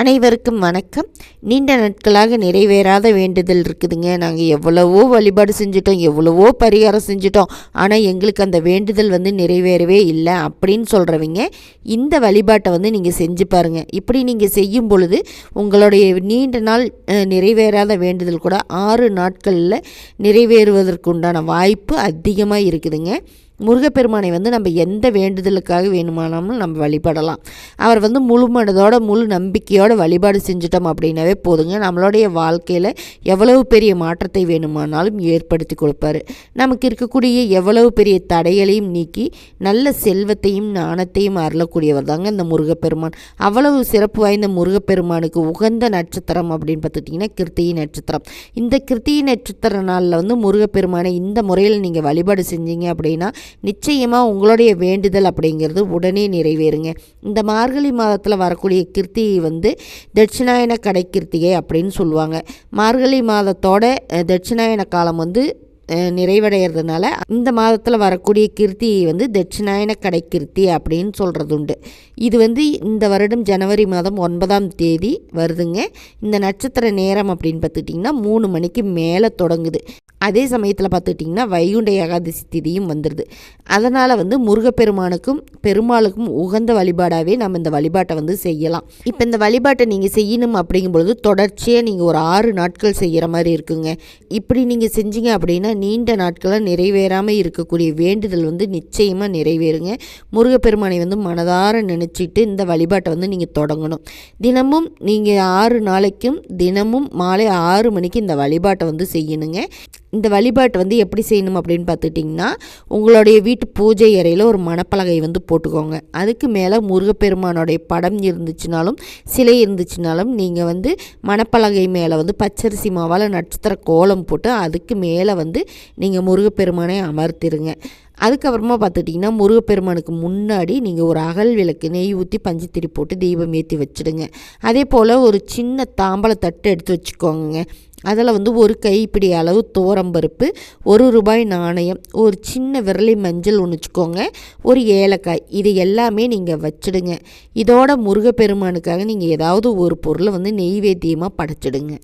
அனைவருக்கும் வணக்கம். நீண்ட நாட்களாக நிறைவேறாத வேண்டுதல் இருக்குதுங்க. நாங்கள் எவ்வளவோ வழிபாடு செஞ்சிட்டோம் எவ்வளவோ பரிகாரம் செஞ்சிட்டோம். ஆனால் எங்களுக்கு அந்த வேண்டுதல் வந்து நிறைவேறவே இல்லை அப்படின்னு சொல்கிறவங்க இந்த வழிபாட்டை வந்து நீங்கள் செஞ்சு பாருங்கள் இப்படி நீங்கள் செய்யும் பொழுது உங்களுடைய நீண்ட நாள் நிறைவேறாத வேண்டுதல் கூட ஆறு நாட்களில் நிறைவேறுவதற்கு உண்டான வாய்ப்பு அதிகமாக இருக்குதுங்க. முருகப்பெருமானை வந்து நம்ம எந்த வேண்டுதலுக்காக வேணுமானாலும் நம்ம வழிபடலாம். அவர் வந்து முழு மனதோட முழு நம்பிக்கையோட வழிபாடு செஞ்சிட்டோம் அப்படின்னாவே போதுங்க. நம்மளுடைய வாழ்க்கையில் எவ்வளவு பெரிய மாற்றத்தை வேணுமானாலும் ஏற்படுத்தி கொடுப்பார். நமக்கு இருக்கக்கூடிய எவ்வளவு பெரிய தடைகளையும் நீக்கி நல்ல செல்வத்தையும் நாணத்தையும் அருளக்கூடியவர் தாங்க இந்த முருகப்பெருமான். அவ்வளவு சிறப்பு வாய்ந்த முருகப்பெருமானுக்கு உகந்த நட்சத்திரம் அப்படின்னு பார்த்துட்டிங்கன்னா கிருத்திகை நட்சத்திரம். இந்த கிருத்திகை நட்சத்திர நாளில் வந்து முருகப்பெருமானை இந்த முறையில் நீங்கள் வழிபாடு செஞ்சீங்க அப்படின்னா நிச்சயமாக உங்களுடைய வேண்டுதல் அப்படிங்கிறது உடனே நிறைவேறுங்க. இந்த மார்கழி மாதத்தில் வரக்கூடிய கிருத்தியை வந்து தட்சிணாயன கடை கிருத்திகை அப்படின்னு சொல்லுவாங்க. மார்கழி மாதத்தோட தட்சிணாயன காலம் வந்து நிறைவடைகிறதுனால இந்த மாதத்தில் வரக்கூடிய கிருத்தி வந்து தட்சிணாயன கடை கிருத்தி அப்படின்னு சொல்கிறது உண்டு இது வந்து இந்த வருடம் ஜனவரி மாதம் ஒன்பதாம் தேதி வருதுங்க. இந்த நட்சத்திர நேரம் அப்படின்னு பார்த்துக்கிட்டிங்கன்னா மூணு மணிக்கு மேலே தொடங்குது. அதே சமயத்தில் பார்த்துக்கிட்டிங்கன்னா வைகுண்ட ஏகாதசி திதியும் வந்துடுது அதனால் வந்து முருகப்பெருமானுக்கும் பெருமாளுக்கும் உகந்த வழிபாடாகவே நம்ம இந்த வழிபாட்டை வந்து செய்யலாம். இப்போ இந்த வழிபாட்டை நீங்கள் செய்யணும் அப்படிங்கும்பொழுது தொடர்ச்சியாக நீங்கள் ஒரு ஆறு நாட்கள் செய்கிற மாதிரி இருக்குங்க. இப்படி நீங்கள் செஞ்சீங்க அப்படின்னா நீண்ட நாட்களாக நிறைவேறாமல் இருக்கக்கூடிய வேண்டுதல் வந்து நிச்சயமாக நிறைவேறுங்க. முருகப்பெருமானை வந்து மனதார நினச்சிட்டு இந்த வழிபாட்டை வந்து நீங்கள் தொடங்கணும். தினமும் நீங்கள் ஆறு நாளைக்கும் தினமும் மாலை ஆறு மணிக்கு இந்த வழிபாட்டை வந்து செய்யணுங்க. இந்த வழிபாட்டை வந்து எப்படி செய்யணும் அப்படின்னு பார்த்துட்டிங்கன்னா உங்களுடைய வீட்டு பூஜை அறையில் ஒரு மணப்பலகை வந்து போட்டுக்கோங்க. அதுக்கு மேலே முருகப்பெருமானோடைய படம் இருந்துச்சுனாலும் சிலை இருந்துச்சுனாலும் நீங்கள் வந்து மணப்பலகை மேலே வந்து பச்சரிசி மாவால் நட்சத்திர கோலம் போட்டு அதுக்கு மேலே வந்து நீங்கள் முருகப்பெருமானை அமர்த்திருங்க. அதுக்கப்புறமா பார்த்துட்டிங்கன்னா முருகப்பெருமானுக்கு முன்னாடி நீங்கள் ஒரு அகல் விளக்கு நெய் ஊற்றி பஞ்சுத்திரி போட்டு தீபம் ஏற்றி வச்சுடுங்க. அதே போல் ஒரு சின்ன தாம்பலை தட்டு எடுத்து வச்சுக்கோங்க அதில் வந்து ஒரு கைப்பிடி அளவு தோரம்பருப்பு ஒரு ரூபாய் நாணயம் ஒரு சின்ன விரலி மஞ்சள் ஒன்று வச்சுக்கோங்க. ஒரு ஏலக்காய் இது எல்லாமே நீங்கள் வச்சுடுங்க. இதோட முருகப்பெருமானுக்காக நீங்கள் ஏதாவது ஒரு பொருளை வந்து நெய்வேத்தியமாக படைச்சிடுங்க.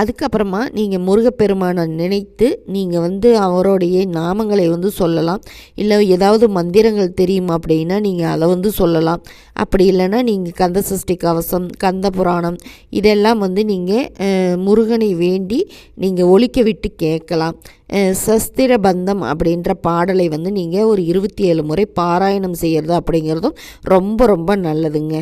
அதுக்கப்புறமா நீங்கள் முருகப்பெருமானை நினைத்து நீங்கள் வந்து அவருடைய நாமங்களை வந்து சொல்லலாம். இல்லை ஏதாவது மந்திரங்கள் தெரியும் அப்படின்னா நீங்கள் அதை வந்து சொல்லலாம். அப்படி இல்லைன்னா நீங்கள் கந்த சஷ்டி கவசம் கந்த புராணம் இதெல்லாம் வந்து நீங்கள் முருகனை வேண்டி நீங்கள் ஒழிக்க விட்டு கேட்கலாம். சஸ்திர பந்தம் அப்படின்ற பாடலை வந்து நீங்கள் ஒரு இருபத்தி ஏழு முறை பாராயணம் செய்கிறது அப்படிங்கிறதும் ரொம்ப ரொம்ப நல்லதுங்க.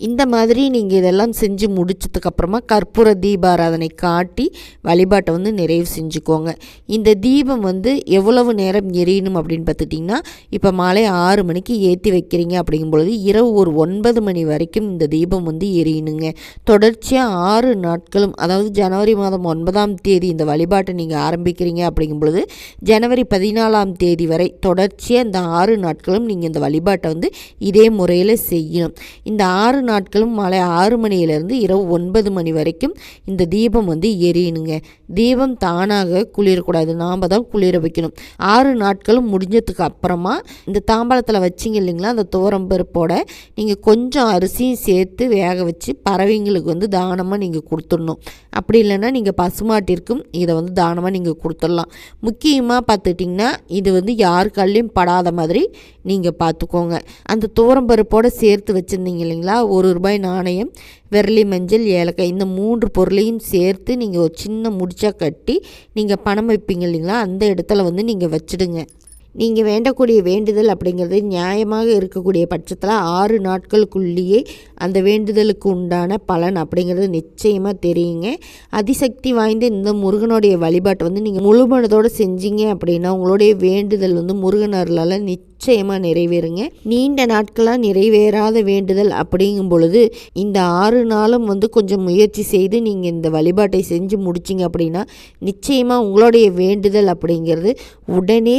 இந்த மாதிரி நீங்கள் இதெல்லாம் செஞ்சு முடிச்சதுக்கப்புறமா கற்பூர தீபாராதனை காட்டி வழிபாட்டை வந்து நிறைவு செஞ்சுக்கோங்க. இந்த தீபம் வந்து எவ்வளவு நேரம் எரியணும் அப்படின்னு பார்த்துட்டிங்கன்னா இப்போ மாலை ஆறு மணிக்கு ஏற்றி வைக்கிறீங்க அப்படிங்கும் பொழுது இரவு ஒரு ஒன்பது மணி வரைக்கும் இந்த தீபம் வந்து எரியணுங்க. தொடர்ச்சியாக ஆறு நாட்களும் அதாவது ஜனவரி மாதம் ஒன்பதாம் தேதி இந்த வழிபாட்டை நீங்கள் ஆரம்பிக்கிறீங்க அப்படிங்கும் பொழுது ஜனவரி பதினாலாம் தேதி வரை தொடர்ச்சியாக இந்த ஆறு நாட்களும் நீங்கள் இந்த வழிபாட்டை வந்து இதே முறையில் செய்யணும். இந்த ஆறு நாட்களும் மாலை ஆறு மணியிலிருந்து இரவு ஒன்பது மணி வரைக்கும் இந்த தீபம் வந்து எரியணுங்க தீபம் தானாக குளிரக்கூடாது. நாம் தான் குளிர வைக்கணும். ஆறு நாட்களும் முடிஞ்சதுக்கு அப்புறமா இந்த தாம்பாளத்தில் வச்சிங்க இல்லைங்களா அந்த தோரம்பருப்போட நீங்கள் கொஞ்சம் அரிசியும் சேர்த்து வேக வச்சு பறவைங்களுக்கு வந்து தானமாக நீங்கள் கொடுத்துடணும். அப்படி இல்லைன்னா நீங்கள் பசுமாட்டிற்கும் இதை வந்து தானமாக நீங்கள் கொடுத்துடலாம். முக்கியமாக பார்த்துட்டிங்கன்னா இது வந்து யார் கல்லையும் படாத மாதிரி நீங்கள் பார்த்துக்கோங்க. அந்த தோரம்பருப்போடு சேர்த்து வச்சுருந்தீங்க இல்லைங்களா ஒரு ரூபாய் நாணயம் விரலி மஞ்சள் ஏலக்காய் இந்த மூன்று பொருளையும் சேர்த்து நீங்கள் ஒரு சின்ன முடிச்சாக கட்டி நீங்கள் பணம் வைப்பீங்க இல்லைங்களா? அந்த இடத்துல வந்து நீங்கள் வச்சுடுங்க. நீங்கள் வேண்டக்கூடிய வேண்டுதல் அப்படிங்கிறது நியாயமாக இருக்கக்கூடிய பட்சத்தில் ஆறு நாட்களுக்குள்ளேயே அந்த வேண்டுதலுக்கு உண்டான பலன் அப்படிங்கிறது நிச்சயமாக தெரியுங்க. அதிசக்தி வாய்ந்த இந்த முருகனுடைய வழிபாட்டை வந்து நீங்கள் முழுமனதோடு செஞ்சீங்க அப்படின்னா உங்களுடைய வேண்டுதல் வந்து முருகன் அருளால் நிச்சயமாக நிறைவேறுங்க. நீண்ட நாட்களாக நிறைவேறாத வேண்டுதல் அப்படிங்கும் பொழுது இந்த ஆறு நாளும் வந்து கொஞ்சம் முயற்சி செய்து நீங்கள் இந்த வழிபாட்டை செஞ்சு முடிச்சிங்க அப்படின்னா நிச்சயமாக உங்களுடைய வேண்டுதல் அப்படிங்கிறது உடனே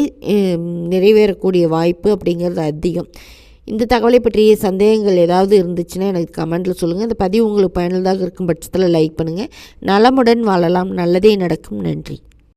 நிறைவேறக்கூடிய வாய்ப்பு அப்படிங்கிறது அதிகம். இந்த தகவலை பற்றிய சந்தேகங்கள் ஏதாவது இருந்துச்சுன்னா எனக்கு கமெண்ட்டில் சொல்லுங்கள் இந்த பதிவு உங்களுக்கு பயனுள்ளதாக இருக்கும் பட்சத்தில் லைக் பண்ணுங்கள் நலமுடன் வாழலாம். நல்லதே நடக்கும். நன்றி.